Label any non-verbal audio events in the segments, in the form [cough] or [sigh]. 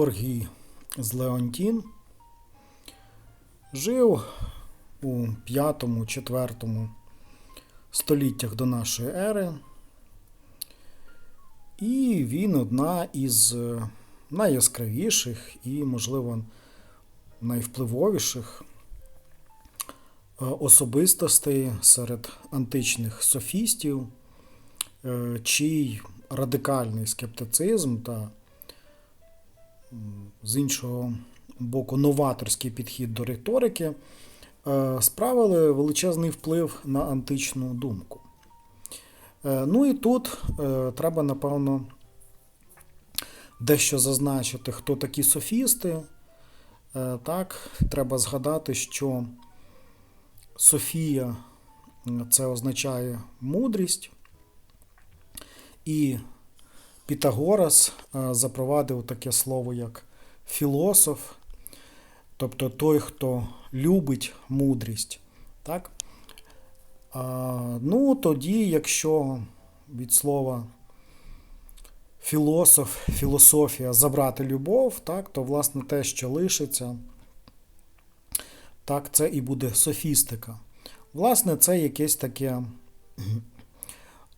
Георгій з Леонтін жив у 5-4 століттях до нашої ери. І він одна із найяскравіших і, можливо, найвпливовіших е, особистостей серед античних софістів, е, чий радикальний скептицизм та з іншого боку новаторський підхід до риторики е, справили величезний вплив на античну думку. Е, Ну і тут е, треба, напевно, дещо зазначити, хто такі софісти. Так, треба згадати, що Софія це означає мудрість, і Пітагорас е, запровадив таке слово як філософ, тобто той, хто любить мудрість. Так? Ну, тоді, якщо від слова філософ, філософія забрати любов, так, то власне те, що лишиться, так, це і буде софістика. Власне, це якесь таке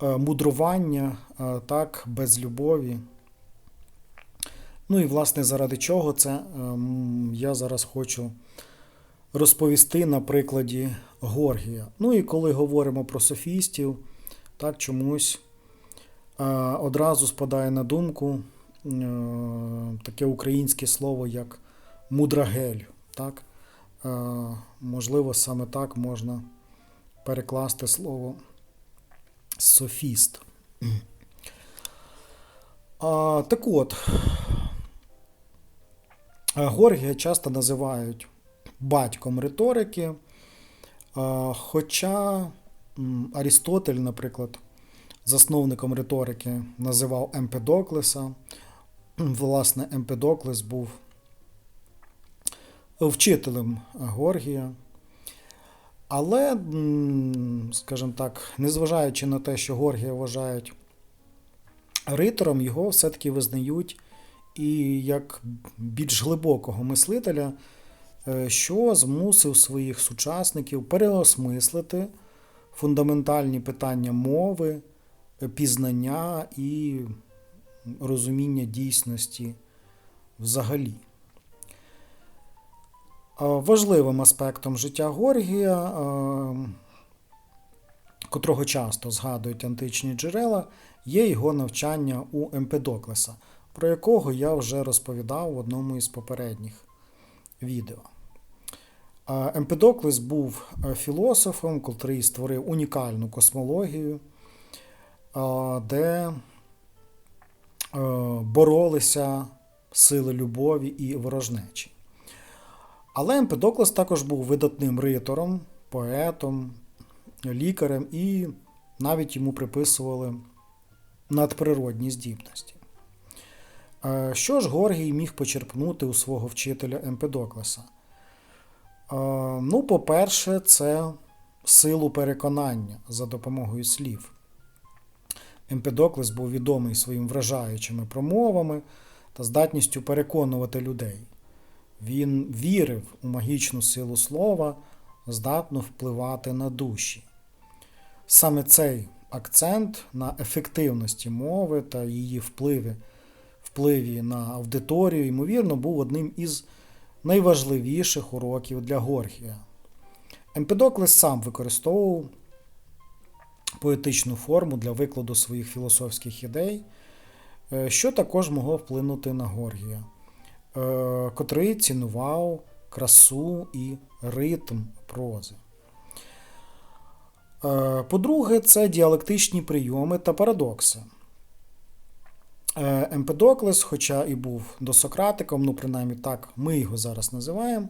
мудрування, е, так, без любові. Ну і, власне, заради чого це ем, я зараз хочу розповісти на прикладі Горгія. Ну і коли говоримо про софістів, так чомусь е, одразу спадає на думку е, таке українське слово, як мудрагель. Так? Е, можливо, саме так можна перекласти слово софіст. А, так от, Горгія часто називають батьком риторики. А, Хоча Арістотель, наприклад, засновником риторики називав Емпедоклеса. Власне, Емпедоклес був вчителем Горгія. Але, скажімо так, незважаючи на те, що Горгія вважають ритором, його все-таки визнають і як більш глибокого мислителя, е, що змусив своїх сучасників переосмислити фундаментальні питання мови, пізнання і розуміння дійсності взагалі. Е, Важливим аспектом життя Горгія, е, котрого часто згадують античні джерела, є його навчання у Емпедоклеса, про якого я вже розповідав в одному із попередніх відео. Е, Емпедоклес був філософом, котрий створив унікальну космологію, де боролися сили любові і ворожнечі. Але Емпедоклес також був видатним ритором, поетом, лікарем і навіть йому приписували надприродні здібності. Е, Що ж Горгій міг почерпнути у свого вчителя Емпедоклеса? Е, Ну, по-перше, це силу переконання за допомогою слів. Емпедоклес був відомий своїм вражаючими промовами та здатністю переконувати людей. Він вірив у магічну силу слова, здатну впливати на душі. Саме цей акцент на ефективності мови та її впливі, впливі на аудиторію, ймовірно, був одним із найважливіших уроків для Горгія. Емпедоклес сам використовував поетичну форму для викладу своїх філософських ідей, е, що також могло вплинути на Горгія, котрий цінував красу і ритм прози. Е, По-друге, це діалектичні прийоми та парадокси. Е, Емпедоклес, хоча і був досократиком, ну принаймні так ми його зараз називаємо,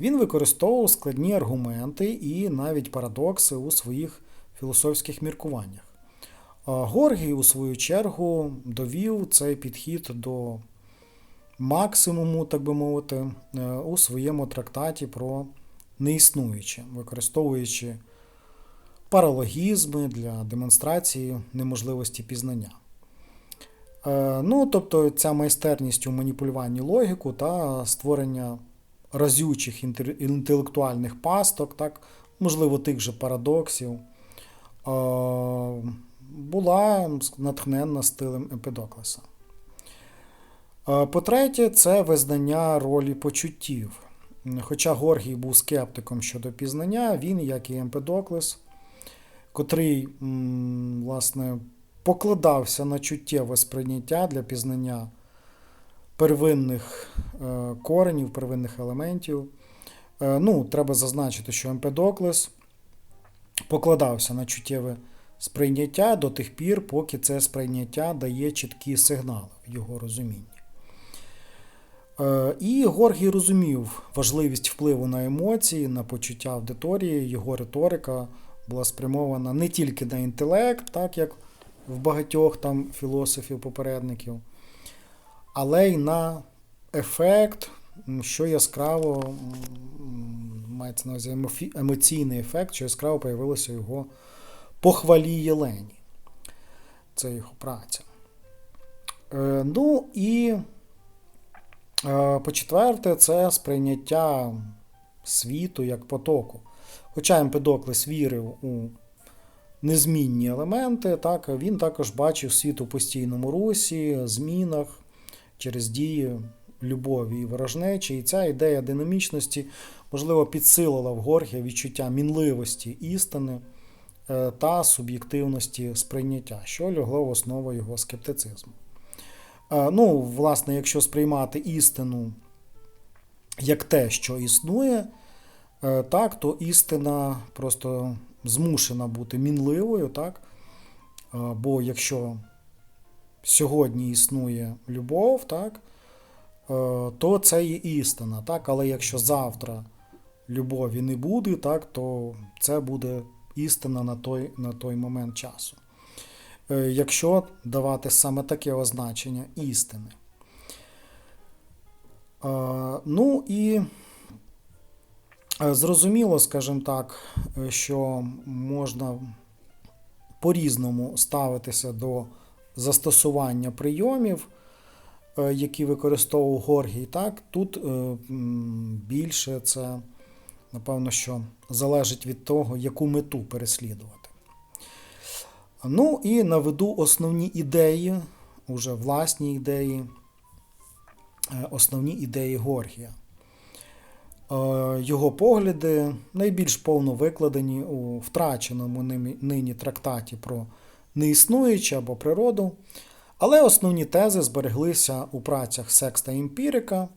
він використовував складні аргументи і навіть парадокси у своїх філософських міркуваннях. Е, Горгій, у свою чергу, довів цей підхід до максимуму, так би мовити, е, у своєму трактаті про неіснуюче, використовуючи паралогізми для демонстрації неможливості пізнання. Е, Ну, тобто ця майстерність у маніпулюванні логіку та створення разючих інтелектуальних пасток, так, можливо, тих же парадоксів, е, була натхненна стилем Емпедоклеса. Е, По-третє, це визнання ролі почуттів. Хоча Горгій був скептиком щодо пізнання, він, як і Емпедоклес, котрий, власне, покладався на чуттєве сприйняття для пізнання первинних е, коренів, первинних елементів. Е, Ну, треба зазначити, що Емпедоклес покладався на чуттєве сприйняття до тих пір, поки це сприйняття дає чіткі сигнали в його розумінні. Е, І Горгій розумів важливість впливу на емоції, на почуття аудиторії. Його риторика була спрямована не тільки на інтелект, так як в багатьох там філософів-попередників, але й на ефект, що яскраво мається на увазі емоційний ефект, що яскраво появилося його похвалі Єлені. Це його праця. Е, Ну і по-четверте, це сприйняття світу як потоку. Хоча Емпедоклес вірив у незмінні елементи, так, він також бачив світ у постійному русі, змінах через дії любові і ворожнечі. І ця ідея динамічності, можливо, підсилила в Горгія відчуття мінливості істини е, та суб'єктивності сприйняття, що лягло в основу його скептицизму. Е, Ну, власне, якщо сприймати істину як те, що існує, е, так, то істина просто змушена бути мінливою, так? Е, Бо якщо сьогодні існує любов, так, то це є істина. Так? Але якщо завтра любові не буде, так, то це буде істина на той, на той момент часу. Е, Якщо давати саме таке означення істини. Е, Ну і е, зрозуміло, скажімо так, що можна по-різному ставитися до застосування прийомів, які використовував Горгій. Так, тут більше це, напевно, що залежить від того, яку мету переслідувати. Ну і наведу основні ідеї, уже власні ідеї, е, основні ідеї Горгія. Е, Його погляди найбільш повно викладені у втраченому нині трактаті про неіснуюче або природу, але основні тези збереглися у працях Секста Емпірика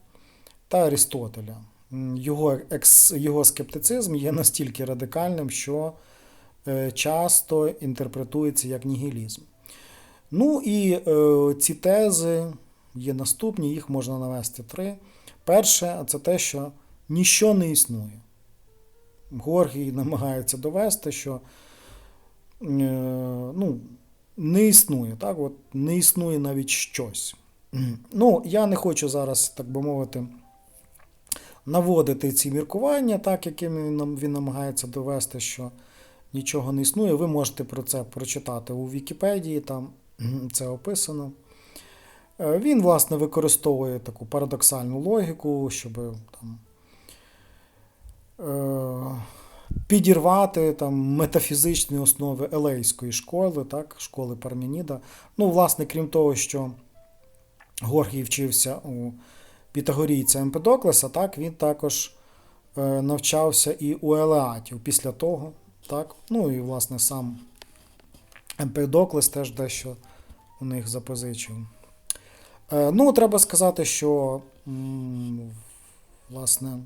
та Арістотеля. Його, екс, його скептицизм є настільки радикальним, що часто інтерпретується як нігілізм. Ну і е, ці тези є наступні, їх можна навести три. Перше, це те, що ніщо не існує. Горгій намагається довести, що е, ну, не існує, так? От, не існує навіть щось. Ну, я не хочу зараз, так би мовити, наводити ці міркування, так, якими він намагається довести, що нічого не існує. Ви можете про це прочитати у Вікіпедії, там це описано. Е, Він, власне, використовує таку парадоксальну логіку, щоб там, е, підірвати там, метафізичні основи елейської школи, так, школи Парменіда. Ну, власне, крім того, що Горгій вчився у Пітагорійця Емпедоклеса, так, він також е, навчався і у Елеатів після того. Так? Ну і, власне, сам Емпедоклес теж дещо у них запозичив. Е, ну, треба сказати, що власне,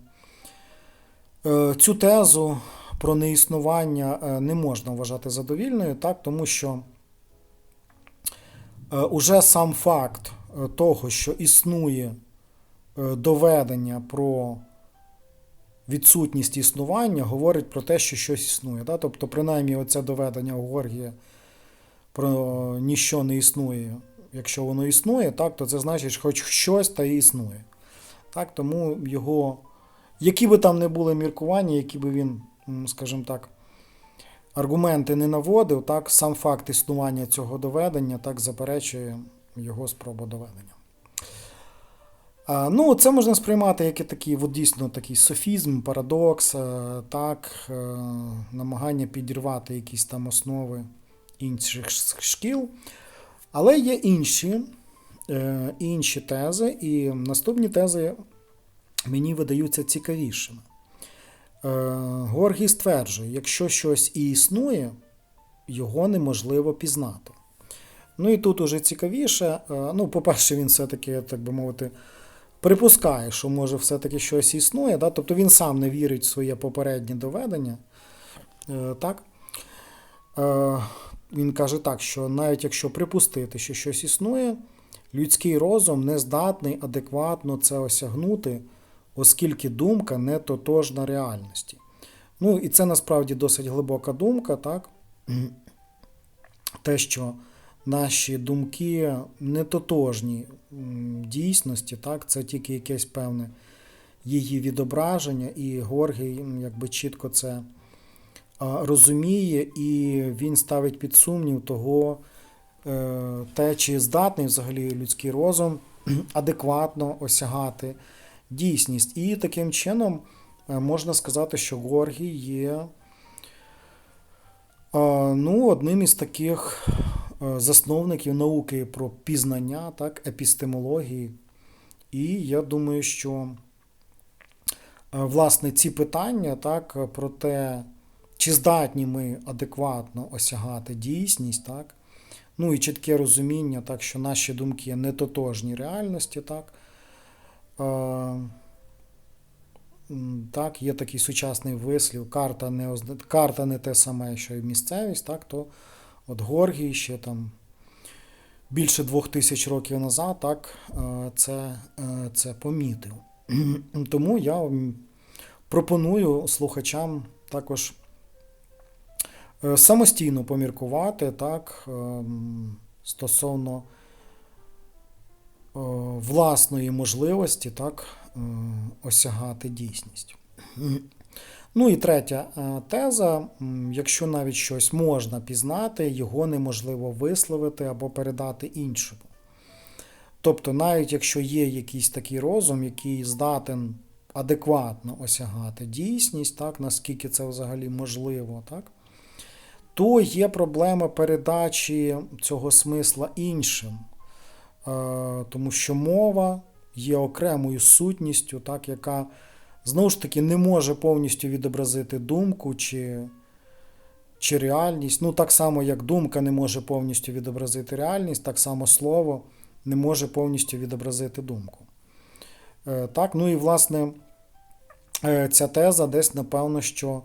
е, цю тезу про неіснування е, не можна вважати задовільною, так, тому що е, уже сам факт того, що існує доведення про відсутність існування, говорить про те, що щось існує. Да? Тобто, принаймні, оце доведення у Горгія про ніщо не існує. Якщо воно існує, так, то це значить, що хоч щось та існує. Так, тому його, які би там не були міркування, які би він, скажімо так, аргументи не наводив, так, сам факт існування цього доведення так заперечує його спробу доведення. Ну, Це можна сприймати як і такий, от дійсно такий софізм, парадокс, е, так, е, намагання підірвати якісь там основи інших шкіл. Але є інші, е, інші тези, і наступні тези мені видаються цікавішими. Горгій стверджує, якщо щось і існує, його неможливо пізнати. Ну і тут уже цікавіше. Ну, по-перше, він все-таки, так би мовити, припускає, що може все-таки щось існує. Да? Тобто він сам не вірить в своє попереднє доведення. Е, так? Е, Він каже так, що навіть якщо припустити, що щось існує, людський розум не здатний адекватно це осягнути, оскільки думка не тотожна реальності. Ну, і це насправді досить глибока думка, так? Те, що наші думки не тотожні дійсності, так, це тільки якесь певне її відображення, і Горгій якби чітко це розуміє, і він ставить під сумнів того, е, те, чи здатний взагалі людський розум [clears throat] адекватно осягати дійсність. І таким чином е, можна сказати, що Горгій є ну, одним із таких засновників науки про пізнання, так, епістемології. І я думаю, що е, власне ці питання так, про те, чи здатні ми адекватно осягати дійсність, так, ну і чітке розуміння, так, що наші думки не тотожні реальності, так. Е, так, Є такий сучасний вислів, карта не карта не те саме, що і місцевість, так, то От Горгій ще там більше двох тисяч років назад так, е, це, е, це помітив. [clears throat] Тому я пропоную слухачам також е, самостійно поміркувати так, стосовно власної можливості так, осягати дійсність. [clears throat] Ну і третя е, теза: якщо навіть щось можна пізнати, його неможливо висловити або передати іншому. Тобто, навіть якщо є якийсь такий розум, який здатен адекватно осягати дійсність, так, наскільки це взагалі можливо, так, то є проблема передачі цього смисла іншим. Е, тому що мова є окремою сутністю, так, яка знову ж таки, не може повністю відобразити думку чи чи реальність. Ну, так само, як думка не може повністю відобразити реальність, так само слово не може повністю відобразити думку. Е, так, ну і власне е, ця теза десь, напевно, що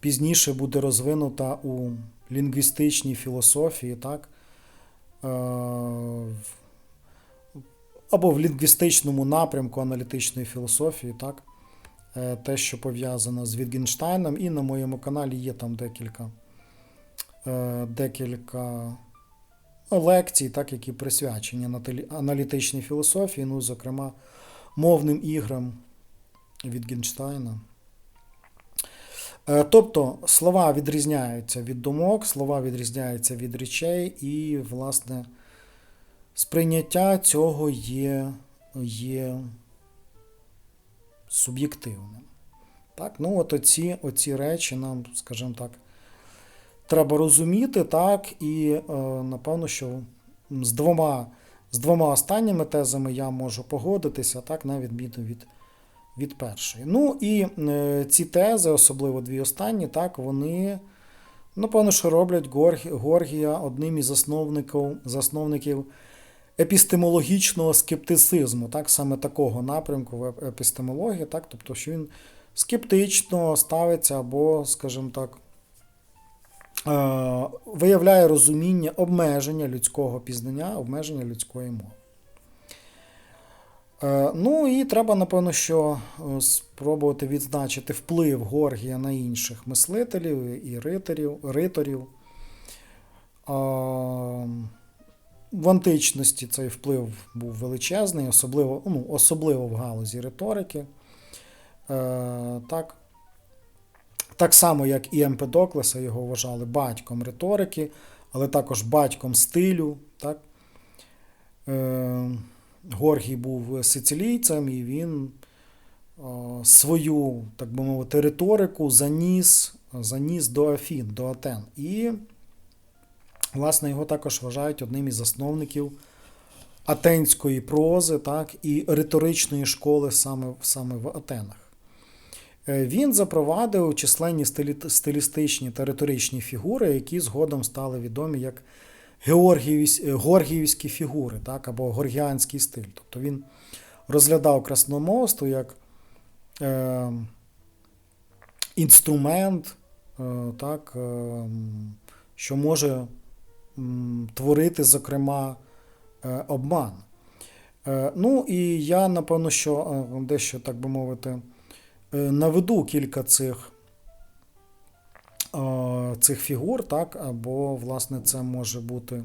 пізніше буде розвинута у лінгвістичній філософії, так? Е, або в лінгвістичному напрямку аналітичної філософії, так? Е, те, що пов'язано з Вітгенштайном, і на моєму каналі є там декілька е, декілька лекцій, так, які присвячені аналітичній філософії, ну, зокрема, мовним іграм Вітгенштайна. Е, тобто слова відрізняються від думок, слова відрізняються від речей, і, власне, сприйняття цього є є суб'єктивним. Так? Ну, от оці, оці речі нам, скажімо так, треба розуміти, так, і е, напевно, що з двома з двома останніми тезами я можу погодитися, так, на відміну від від першої. Ну і е, ці тези, особливо дві останні, так, вони, напевно, що роблять Горгія одним із засновників засновників епістемологічного скептицизму, так, саме такого напрямку в епістемології, так, тобто, що він скептично ставиться або, скажімо так, е, виявляє розуміння обмеження людського пізнання, обмеження людської мови. Е, ну і треба, напевно, що е, спробувати відзначити вплив Горгія на інших мислителів і риторів. риторів в античності цей вплив був величезний, особливо ну, особливо в галузі риторики. Е, Так так само, як і Емпедоклеса, його вважали батьком риторики, але також батьком стилю. Так? е, Горгій був сицилійцем, і він е, свою, так би мовити, риторику заніс, заніс до Афін, до Атен. І, власне, його також вважають одним із засновників атенської прози, так, і риторичної школи саме, саме в Атенах. Е, Він запровадив численні стилі- стилістичні та риторичні фігури, які згодом стали відомі як георгіївсь- е, фігури, так, або горгіанський стиль. Тобто він розглядав красномовство як е, інструмент, е, так, е, що може творити, зокрема, е, обман. Е, Ну і я, напевно, що е, дещо, так би мовити, наведу кілька цих, цих фігур, так, або, власне, це може бути,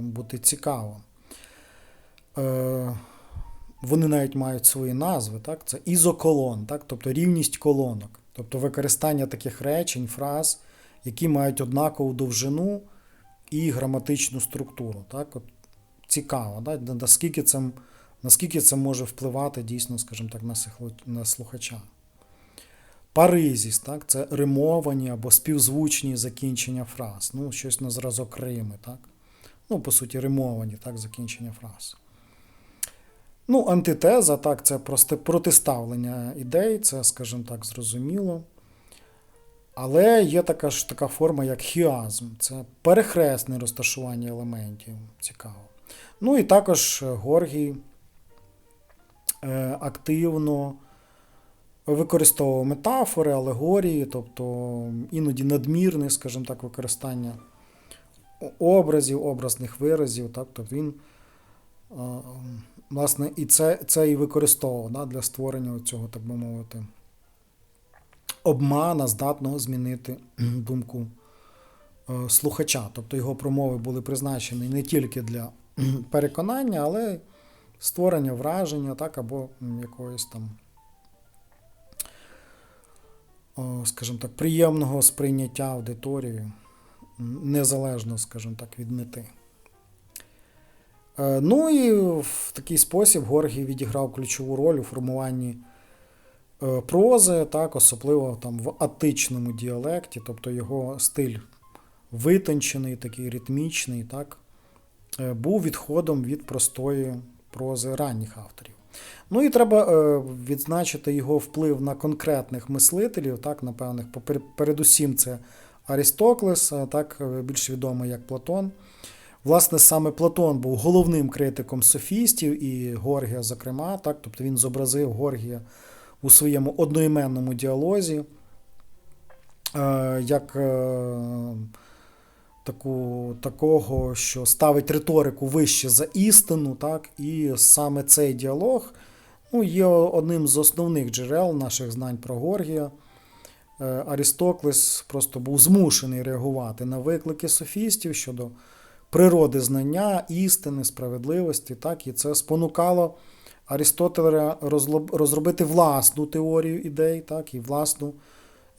бути цікаво. Вони навіть мають свої назви, так? Це ізоколон, так? тобто рівність колонок, тобто використання таких речень, фраз, які мають однакову довжину і граматичну структуру. Так? От цікаво, да? наскільки, це, наскільки це може впливати дійсно, скажімо так, на, на слухача. Паризіс, так? це римовані або співзвучні закінчення фраз. Ну, щось на зразок Рими, так? Ну, по суті, римовані так, закінчення фраз. Ну, антитеза, так, це просто протиставлення ідей, це, скажімо так, зрозуміло. Але є така ж така форма, як хіазм. Це перехресне розташування елементів. Цікаво. Ну і також Горгій е, активно використовував метафори, алегорії, тобто іноді надмірне, скажімо так, використання образів, образних виразів. Тобто він, е, власне, і це, це і використовував да, для створення цього, так би мовити, обмана, здатного змінити думку е, слухача. Тобто його промови були призначені не тільки для переконання, але й створення враження, так, або якоїсь там, скажімо так, приємного сприйняття аудиторією, незалежно, скажімо так, від мети. Е, Ну і в такий спосіб Горгій відіграв ключову роль у формуванні прози, так, особливо там в атичному діалекті, тобто його стиль витончений, такий ритмічний, так, е, був відходом від простої прози ранніх авторів. Ну і треба е, відзначити його вплив на конкретних мислителів, так, на певних, передусім це Арістоклес, так е, більш відомий як Платон. Власне, саме Платон був головним критиком софістів і Горгія, зокрема, так, тобто він зобразив Горгія у своєму одноіменному діалозі, е, як е, таку, такого, що ставить риторику вище за істину, так, і саме цей діалог ну, є одним з основних джерел наших знань про Горгія. Е, Арістоклес просто був змушений реагувати на виклики софістів щодо природи знання, істини, справедливості, так, і це спонукало Арістотеля розробити власну теорію ідей, так, і власну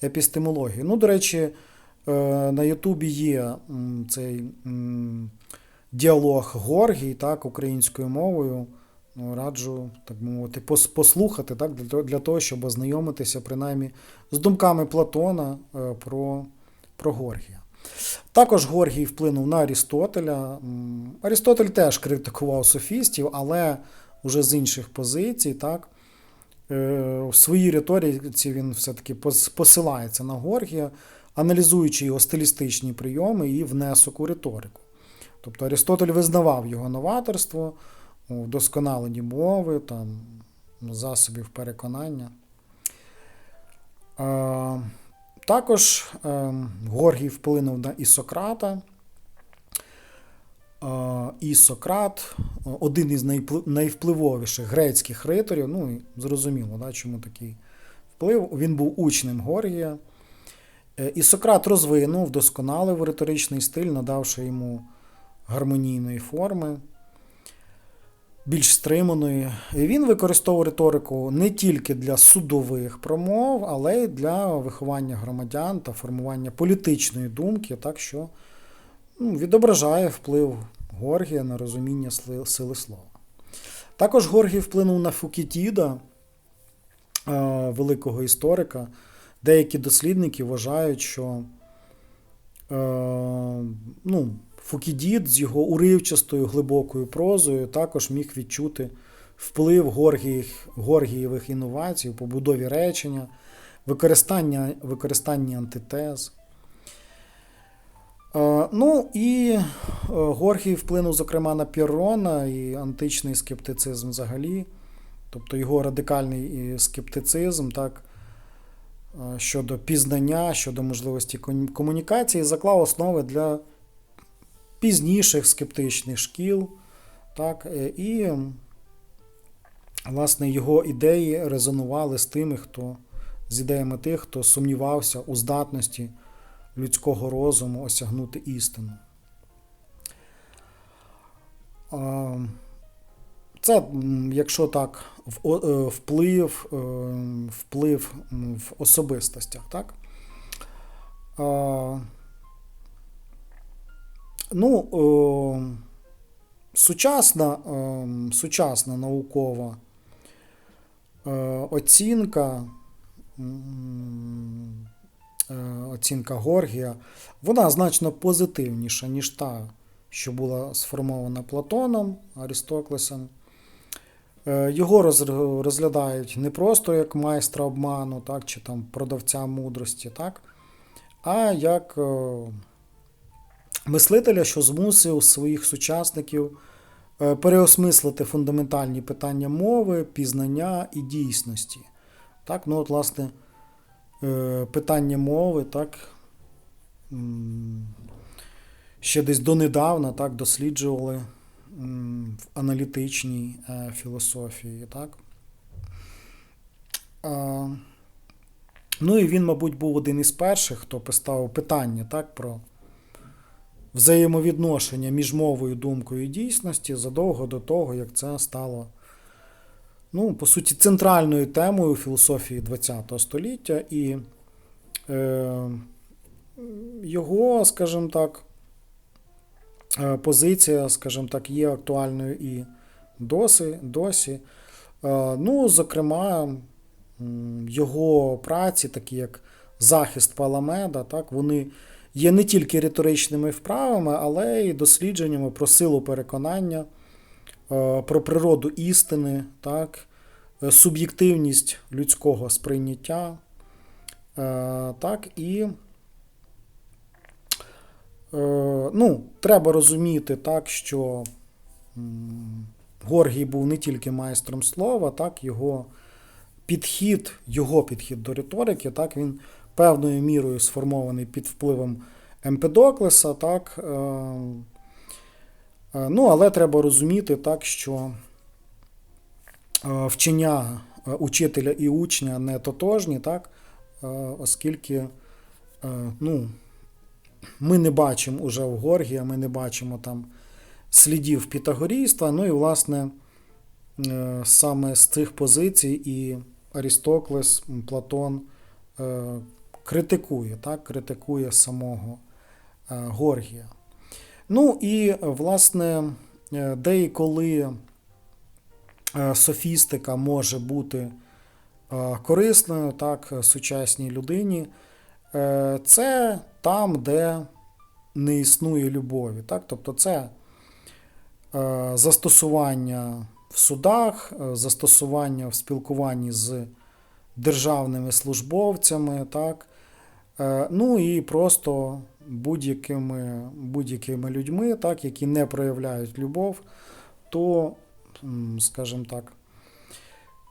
епістемологію. Ну, до речі, е, на Ютубі є цей діалог Горгій, так, українською мовою. Ну, Раджу, так мовити, послухати, так, для того, щоб ознайомитися принаймні з думками Платона е, про, про Горгія. Також Горгій вплинув на Арістотеля. М, Арістотель теж критикував софістів, але вже з інших позицій. Так? Е, В своїй риториці він все-таки посилається на Горгія, аналізуючи його стилістичні прийоми і внесок у риторику. Тобто Арістотель визнавав його новаторство вдосконаленні мови, там, засобів переконання. Е, Також е, Горгій вплинув на Ісократа. І Сократ, один із найвпливовіших грецьких риторів, ну зрозуміло, да, чому такий вплив. Він був учнем Горгія. Е, І Сократ розвинув, вдосконалив риторичний стиль, надавши йому гармонійної форми, більш стриманої. І він використовував риторику не тільки для судових промов, але й для виховання громадян та формування політичної думки, так що відображає вплив Горгія на розуміння сили слова. Також Горгій вплинув на Фукітіда, е, великого історика. Деякі дослідники вважають, що е, ну, Фукідід з його уривчастою глибокою прозою також міг відчути вплив Горгіїв, Горгієвих інновацій у побудові речення, використання, використання антитез. Е, Ну і е, Горгій вплинув, зокрема, на Піррона і античний скептицизм взагалі. Тобто його радикальний скептицизм, так, е, щодо пізнання, щодо можливості комунікації, заклав основи для пізніших скептичних шкіл. Так, і, власне, його ідеї резонували з тими, хто з ідеями тих, хто сумнівався у здатності людського розуму осягнути істину. Це, якщо так, е, вплив, е, вплив в особистостях, так? Ну, сучасна, ем, сучасна наукова е, оцінка, е, оцінка Горгія, вона значно позитивніша, ніж та, що була сформована Платоном, Арістоклесом. Е, Його розглядають не просто як майстра обману, так, чи там продавця мудрості, так, а як е, мислителя, що змусив своїх сучасників е, переосмислити фундаментальні питання мови, пізнання і дійсності. Так, ну от, власне, е, питання мови, так, ще десь донедавна так, досліджували в аналітичній е, філософії. Так. Ну і він, мабуть, був один із перших, хто поставив питання так, про взаємовідношення між мовою, думкою і дійсності задовго до того, як це стало, ну, по суті, центральною темою філософії ХХ століття. І е, його, скажімо так, е, позиція, скажімо так, є актуальною і досі. досі. Е, ну, зокрема, його праці, такі як захист Паламеда, так, вони є не тільки риторичними вправами, але й дослідженнями про силу переконання, про природу істини, так, е, суб'єктивність людського сприйняття. е, Так, і е, ну, треба розуміти так, що Горгій був не тільки майстром слова, так, його підхід, його підхід до риторики, так, він певною мірою сформований під впливом Емпедоклеса, так. Е, Ну, але треба розуміти так, що е, вчення е, учителя і учня не тотожні, так, оскільки ну, ми не бачимо уже в Горгія, ми не бачимо там слідів пітагорійства. Ну і, власне, саме з цих позицій і Арістоклес, Платон критикує, так, критикує самого Горгія. Ну і, власне, е, де е, софістика може бути е, корисною так, сучасній людині, це там, де не існує любові. Так? Тобто це застосування в судах, застосування в спілкуванні з державними службовцями, так? Ну і просто будь-якими будь-якими людьми, так, які не проявляють любов, то, скажімо так,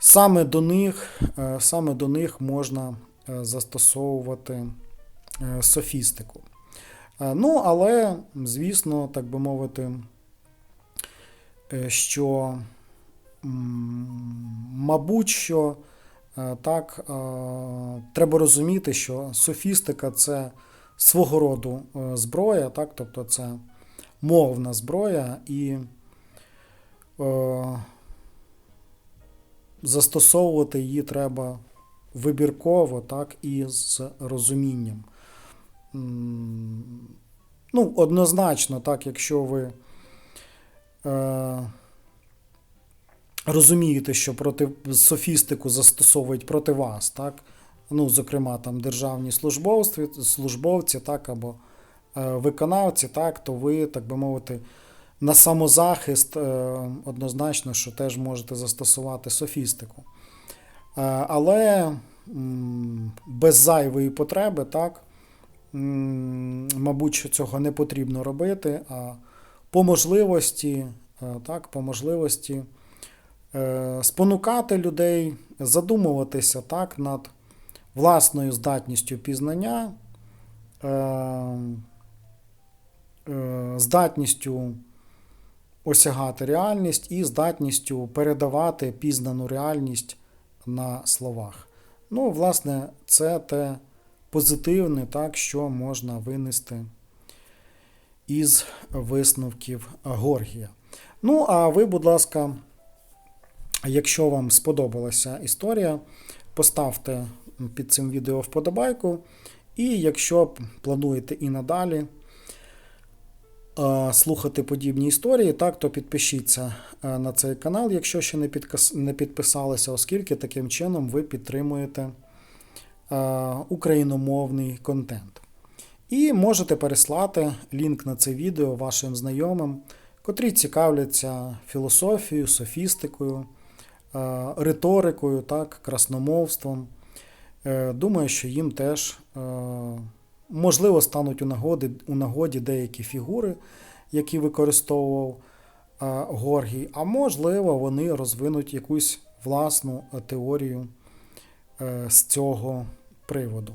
саме до них, е, саме до них можна е, застосовувати е, софістику. Ну, але, звісно, так би мовити, що, мабуть, що так, треба розуміти, що софістика це свого роду е, зброя, так, тобто це мовна зброя, і е, застосовувати її треба вибірково, так, і з розумінням. Ну, однозначно, так, якщо ви е, розумієте, що проти софістику застосовують проти вас, так? Ну, зокрема, там державні службовці, службовці, так, або е, виконавці, так, то ви, так би мовити, на самозахист е, однозначно, що теж можете застосувати софістику. Е, але без зайвої потреби, так, мабуть, цього не потрібно робити, а по можливості, так, по можливості спонукати людей задумуватися так, над власною здатністю пізнання, е, е, здатністю осягати реальність і здатністю передавати пізнану реальність на словах. Ну, власне, це те позитивне, так, що можна винести із висновків Горгія. Ну, а ви, будь ласка, якщо вам сподобалася історія, поставте під цим відео вподобайку. І якщо плануєте і надалі е, слухати подібні історії, так, то підпишіться е, на цей канал, якщо ще не, підписалися, оскільки таким чином ви підтримуєте е, україномовний контент. І можете переслати лінк на це відео вашим знайомим, котрі цікавляться філософією, софістикою, риторикою, так, красномовством. Е, Думаю, що їм теж е, можливо стануть у нагоді, у нагоді деякі фігури, які використовував е, Горгій, а можливо, вони розвинуть якусь власну теорію з цього приводу.